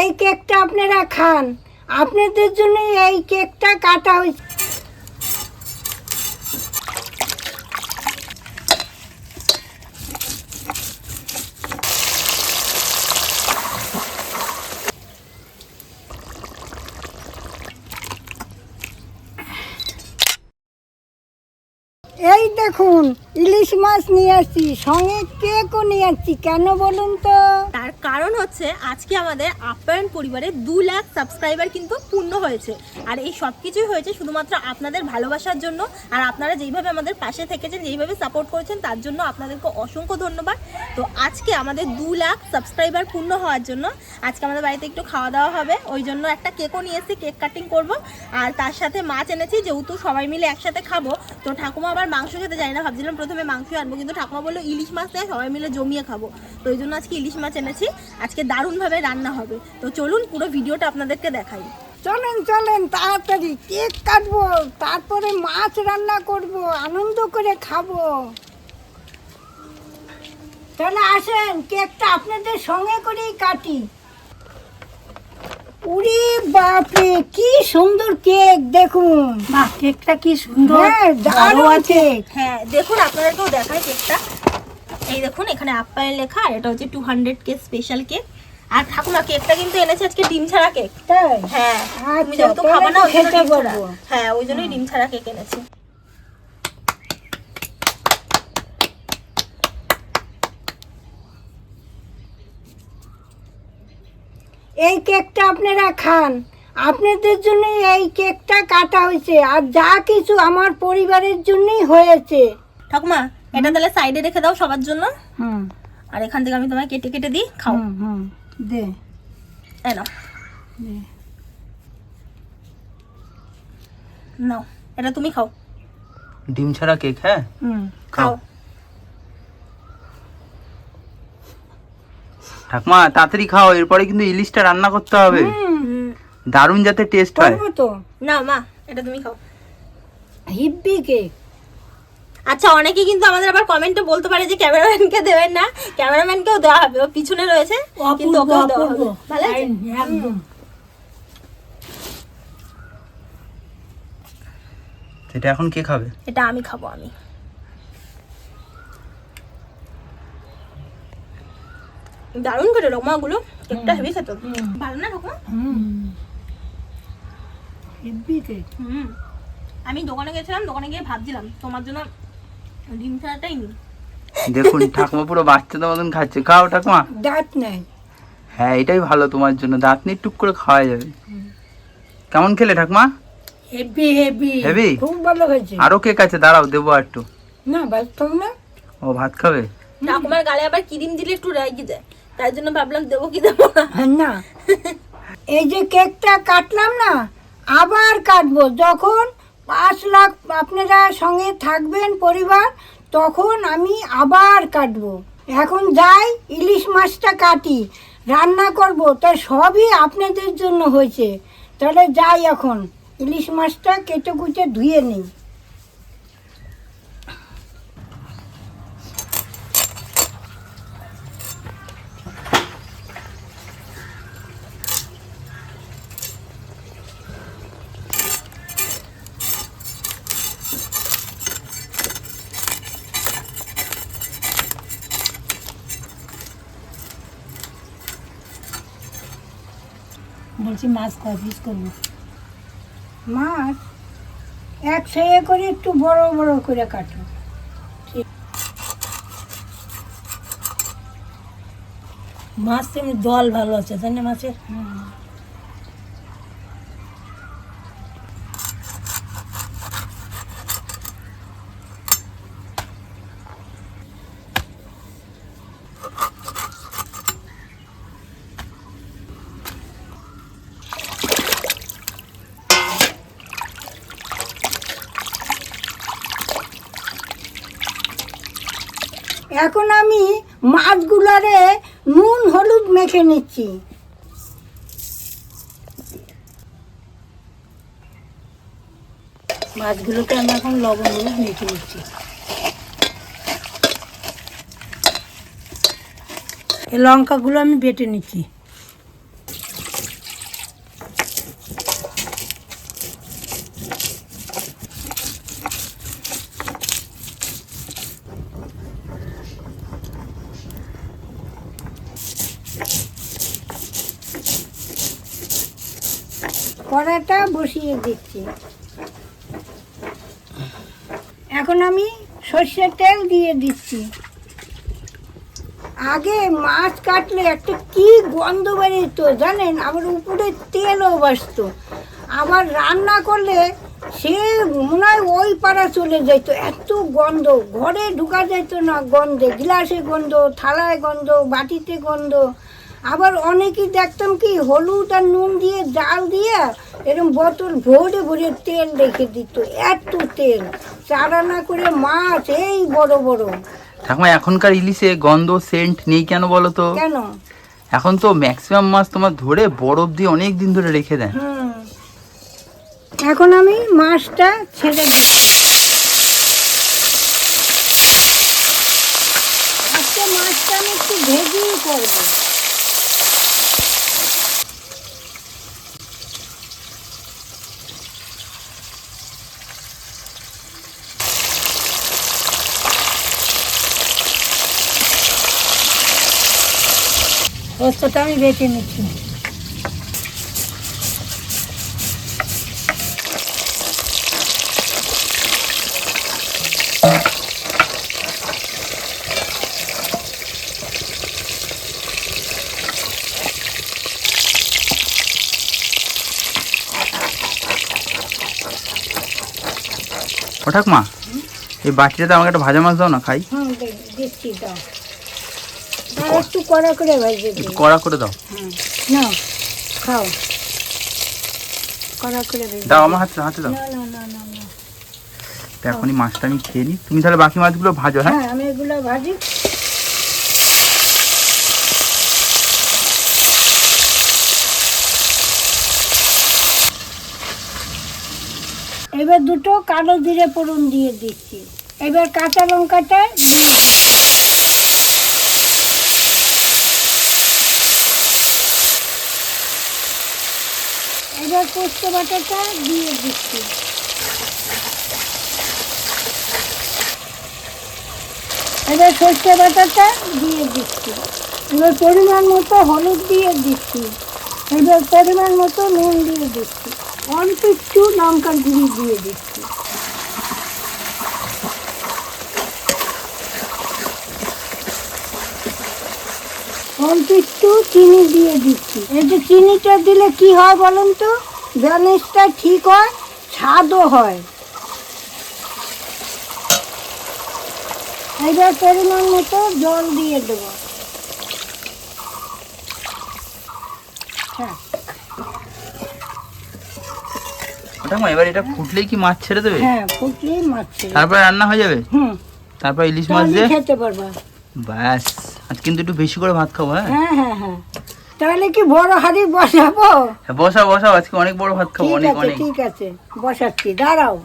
এই কেকটা আপনারা খান। আপনাদের জন্য এই কেকটা কাটা হয়েছে। এই দেখুন, ইলিশ মাছ নিয়ে আসছি। সঙ্গে কেকও নিয়ে আসছি, কেন বলুন তো? তার কারণ হচ্ছে, আজকে আমাদের আপ্যায়ন পরিবারে দু লাখ সাবস্ক্রাইবার কিন্তু পূর্ণ হয়েছে। আর এই সব কিছুই হয়েছে শুধুমাত্র আপনাদের ভালোবাসার জন্য। আর আপনারা যেইভাবে আমাদের পাশে থেকেছেন, যেইভাবে সাপোর্ট করেছেন, তার জন্য আপনাদেরকে অসংখ্য ধন্যবাদ। তো আজকে আমাদের দু লাখ সাবস্ক্রাইবার পূর্ণ হওয়ার জন্য আজকে আমাদের বাড়িতে একটু খাওয়া দাওয়া হবে। ওই জন্য একটা কেকও নিয়ে এসেছি, কেক কাটিং করব। আর তার সাথে মাছ এনেছি, যেহেতু সবাই মিলে একসাথে খাব, তো ঠাকুমা আবার মাংস খেতে যায় না, ভাবছিলাম প্রথমে মাংস আনব, কিন্তু ঠাকুমা বলল ইলিশ মাছ দেয় সবাই মিলে জমিয়ে খাব। তো ওই জন্য আজকে ইলিশ মাছ এনেছি, আজকে দারুণভাবে রান্না হবে। তো চলুন পুরো ভিডিওটা আপনাদেরকে দেখাই। চলেন চলেন, তাড়াতাড়ি কেক কাটবো, তারপরে মাছ রান্না করব, আনন্দ করে খাব। তাহলে আসেন কেকটা আপনাদের সঙ্গে করেই কাটি। উরি বাপরে কি সুন্দর কেক দেখুন। বাহ কেকটা কি সুন্দর। হ্যাঁ, দারুণ আছে। হ্যাঁ দেখুন আপনাদেরকেও দেখাই কেকটা। এই দেখুন এখানে আপ্যায়ন লেখা আর এটা হচ্ছে two hundred cake special cake. আর ঠাকুমা কেকটা কিন্তু এনেছে আজকে ডিম ছাড়া কেক। হ্যাঁ আচ্ছা, তুমি যেহেতু না ওই জন্য হ্যাঁ ওই জন্যই ডিম ছাড়া কেক এনেছে। এই কেকটা আপনারা খান। আপনাদের জন্য এই কেকটা কাটা হয়েছে। আর যা কিছু আমার পরিবারের জন্যই হয়েছে। ঠাকুমা এটা তাহলে সাইডে রেখে দাও সবার জন্য। হুম। আর এখান থেকে আমি তোমায় কেটে কেটে দিই খাও। হুম হুম। দে। নাও। নাও এটা তুমি খাও। ডিম ছাড়া কেক হ্যাঁ? হুম। খাও। ঠাকমা তাড়াতাড়ি খাও এরপরে কিন্তু ইলিশটা রান্না করতে হবে। দারুণ যাতে টেস্ট হয়। করব তো। নাও মা এটা তুমি খাও। হিব্বি কেক আচ্ছা অনেকে কিন্তু আমাদের আবার কমেন্টে বলতে পারে যে ক্যামেরাম্যানকে দেবেন না। ক্যামেরাম্যানকেও দেওয়া হবে ও পিছনে রয়েছে কিন্তু ওকেও দেওয়া হবে। ভালো আছে? একদম। এটা এখন কে খাবে? এটা আমি খাব আমি। দারুণ করে রকমাগুলো কেকটা হেভি খেতে। ভালো না রকমা? হুম। আমি দোকানে গেছিলাম দোকানে গিয়ে ভাবছিলাম তোমার জন্য ডিম ছাড়াটাই নি দেখুন ঠাকুমা পুরো বাচ্চাদের মতন খাচ্ছে। খাও ঠাকুমা। দাঁত নেই। হ্যাঁ এটাই ভালো তোমার জন্য। দাঁত নিয়ে টুক করে খাওয়া যাবে। কেমন খেলে ঠাকুমা? হেভি হেভি হেভি খুব ভালো হয়েছে আরও কেক আছে দাঁড়াও দেবো আর একটু। না ব্যস্ত না। ও ভাত খাবে? ঠাকুমার গালে আবার ক্রিম দিলে একটু রেগে যায়। তাই জন্য ভাবলাম দেবো কি দেবো না। হ্যাঁ, না। এই যে কেকটা কাটলাম না আবার কাটবো। যখন পাঁচ লাখ আপনারা সঙ্গে থাকবেন পরিবার তখন আমি আবার কাটবো। এখন যাই ইলিশ মাছটা কাটি রান্না করব। তাই সবই আপনাদের জন্য হয়েছে। তাহলে যাই এখন ইলিশ মাছটা কেটে কুটে ধুয়ে নিই। বলছি মাছ কয় পিস করব? মাছ এক এ করে একটু বড় বড় করে কাটো। মাছ তো জল দল ভালো আছে তাই না মাছের এখন আমি মাছগুলারে নুন, হলুদ মেখে নিচ্ছি। মাছগুলোকে আমি এখন লবণ হলুদ মেখে নিচ্ছি। এই লঙ্কাগুলো আমি বেটে নিচ্ছি। কড়াটা বসিয়ে দিচ্ছি। এখন আমি সর্ষের তেল দিয়ে দিচ্ছি। আগে মাছ কাটলে একটা কি গন্ধ বেরিয়েতো জানেন? আবার উপরে তেলও বাসতো আবার রান্না করলে সে মনে হয় ওই পাড়া চলে যেত এত গন্ধ, ঘরে ঢুকা যেত না গন্ধে। গ্লাসে গন্ধ, থালায় গন্ধ, বাটিতে গন্ধ। আবার অনেকেই দেখতাম কি হলুদ আর নুন দিয়ে জাল দিয়ে এরকম বোতল ভরে ভরে তেল রেখে দিত এত তেল। চারানা করে মাছ এই বড় বড়। ঠাকুমা এখনকার ইলিশে গন্ধ সেন্ট নেই কেন বলো তো? কেন? এখন তো ম্যাক্সিমাম মাছ তোমার ধরে বরফ দিয়ে অনেক দিন ধরে রেখে দেয়। এখন আমি মাছটা ছেড়ে আজকে মাছটা আমি একটু ভেজেই করব। পোস্তটা আমি বেছে নিচ্ছি। ও ঠাকুমা এই বাটিটাতে আমাকে একটা ভাজা মাছ দাও না খাই। দে- দিচ্ছি দাও। একটু কড়া করে ভেজে দিই একটু কড়া করে দাও। নাও খাও। কড়া করে দাও আমার হাতে হাতে দাও। না না না না না। এখনই মাছটা আমি খেয়ে নিই। তুমি তাহলে বাকি মাছগুলো ভাজো হ্যাঁ? হ্যাঁ আমি এগুলো ভাজি। এবার দুটো কালো জিরে ফোড়ন দিয়ে দিচ্ছি। এবার কাঁচা লঙ্কাটা দিয়ে দিচ্ছি। এবার পোস্ত বাটাটা দিয়ে দিচ্ছি। এবার সর্ষে বাটাটা দিয়ে দিচ্ছি। এবার পরিমাণ মতো হলুদ দিয়ে দিচ্ছি। এবার পরিমাণ মতো নুন দিয়ে দিচ্ছি। অল্প একটু লঙ্কার গুঁড়ি দিয়ে দিচ্ছি। অল্প একটু চিনি দিয়ে দিচ্ছি। এই যে চিনিটা দিলে কি হয় বলুন তো? ব্যালেন্সটা ঠিক হয় স্বাদও হয়। এবার পরিমাণ মতো জল দিয়ে দেবো। হ্যাঁ। এবার এটা ফুটলেই কি মাছ ছেড়ে দেবে? হ্যাঁ ফুটলেই মাছ ছেড়ে দেবো। তারপরে রান্না হয়ে যাবে? হুম। তারপর ইলিশ মাছ দিয়ে? খেতে পারবা। ব্যাস আজ কিন্তু একটু বেশি করে ভাত খাব হ্যাঁ? হ্যাঁ হ্যাঁ হ্যাঁ। তাহলে কি বড় হাড়ি বসাবো? বসা বসাও বসাও আজকে অনেক বড় ভাত খাব অনেক অনেক। ঠিক আছে বসাচ্ছি দাঁড়াও।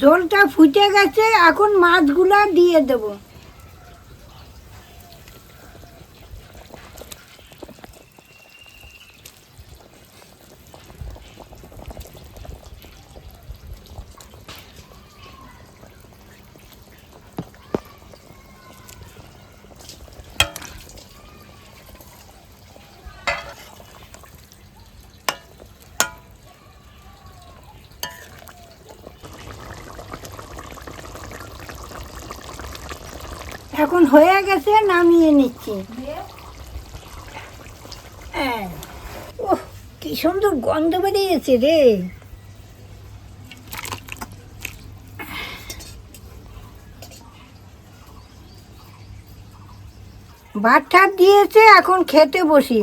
জলটা ফুটে গেছে এখন মাছগুলা দিয়ে দেবো। এখন হয়ে গেছে নামিয়ে নিচ্ছি। হ্যাঁ। ওহ কি সুন্দর গন্ধ বেরিয়েছে রে। ভাত ঠাত দিয়েছে এখন খেতে বসি।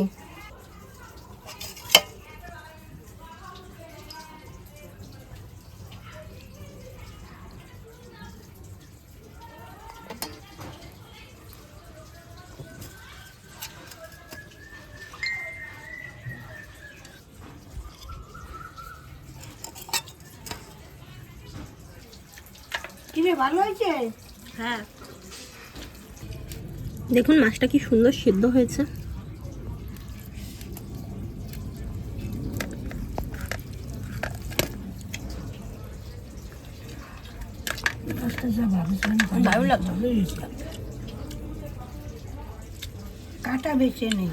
ভালো হয়েছে? হ্যাঁ। দেখুন মাছটা কি সুন্দর সিদ্ধ হয়েছে। দারুণ লাগছে। কাটা বেছে নেই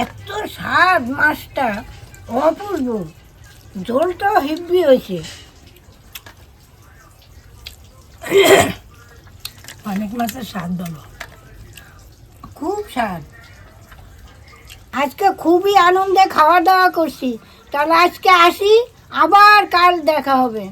এত স্বাদ মাছটা অপূর্ব। ঝোলটাও হেব্বি হয়েছে। অনেক মাছের স্বাদ ভালো খুব স্বাদ। আজকে খুবই আনন্দে খাওয়া দাওয়া করছি। তাহলে আজকে আসি, আবার কাল দেখা হবে।